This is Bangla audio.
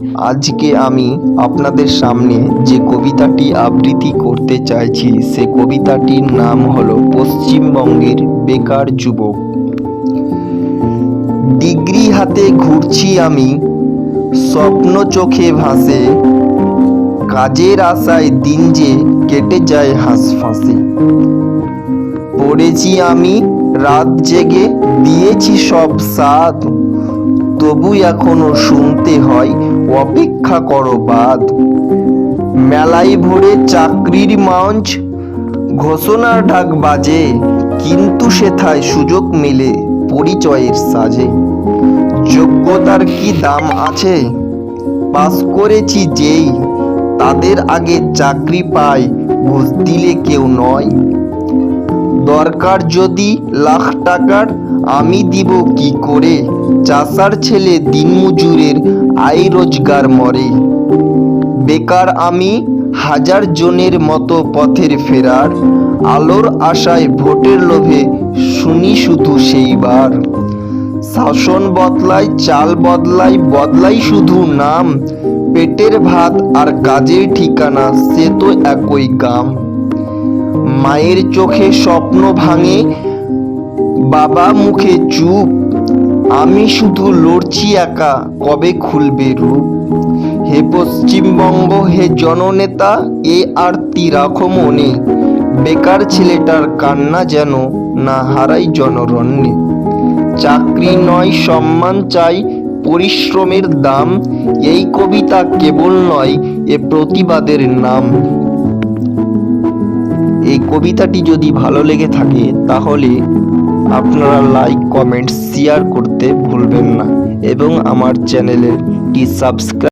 আজকে আমি আপনাদের সামনে যে কবিতাটি আবৃত্তি করতে চাইছি, সে কবিতাটির নাম হলো পশ্চিমবঙ্গের বেকার যুবক। ডিগ্রি হাতে ঘুরছি আমি, স্বপ্ন চোখে ভাসে, কাজের আশায় দিন যে কেটে যায় হাঁসফাঁসে। পড়েছি আমি, রাত জেগে দিয়েছি সব সাথ তবু এখনও শুনতে হয়, অপেক্ষা করো বাদ। মেলায় ভরে চাকরির মঞ্চ, ঘোষণার ঢাক বাজে, কিন্তু সেথায় সুযোগ মেলে পরিচয়ের সাজে। যোগ্যতার কি দাম আছে? পাস করেছি যেই, তাদের আগে চাকরি পায় ঘুষ দিলে কেউ নয়। দরকার যদি লাখ টাকার, আমি দিব কি করে? চাষার ছেলে দিনমজুরের আয় রোজগার মরে। বেকার আমি হাজার জনের মতো পথের ফেরার। আলোর আশায় ভোটের লোভে শুনি শুধু সেইবার। শাসন বদলাই চাল বদলাই বদলাই শুধু নাম। পেটের ভাত আর কাজের ঠিকানা, সে তো একই গাম মায়ের চোখে স্বপ্ন ভাঙে, বাবা মুখে চুপ। আমি শুধু লড়ছি একা, কবে খুলবে রূপ? হে পশ্চিমবঙ্গ, হে জননেতা, এ আরতি রাখো মনে। বেকার ছেলেটার কান্না যেন না হারাই জনরণ্যে। চাকরি নয়, সম্মান চাই, পরিশ্রমের দাম। এই কবিতা কেবল নয়, এ প্রতিবাদের নাম। কবিতাটি যদি ভালো লেগে থাকে, তাহলে আপনারা লাইক কমেন্ট শেয়ার করতে ভুলবেন না। এবং আমার চ্যানেলের চ্যানেলেরটি সাবস্ক্রাইব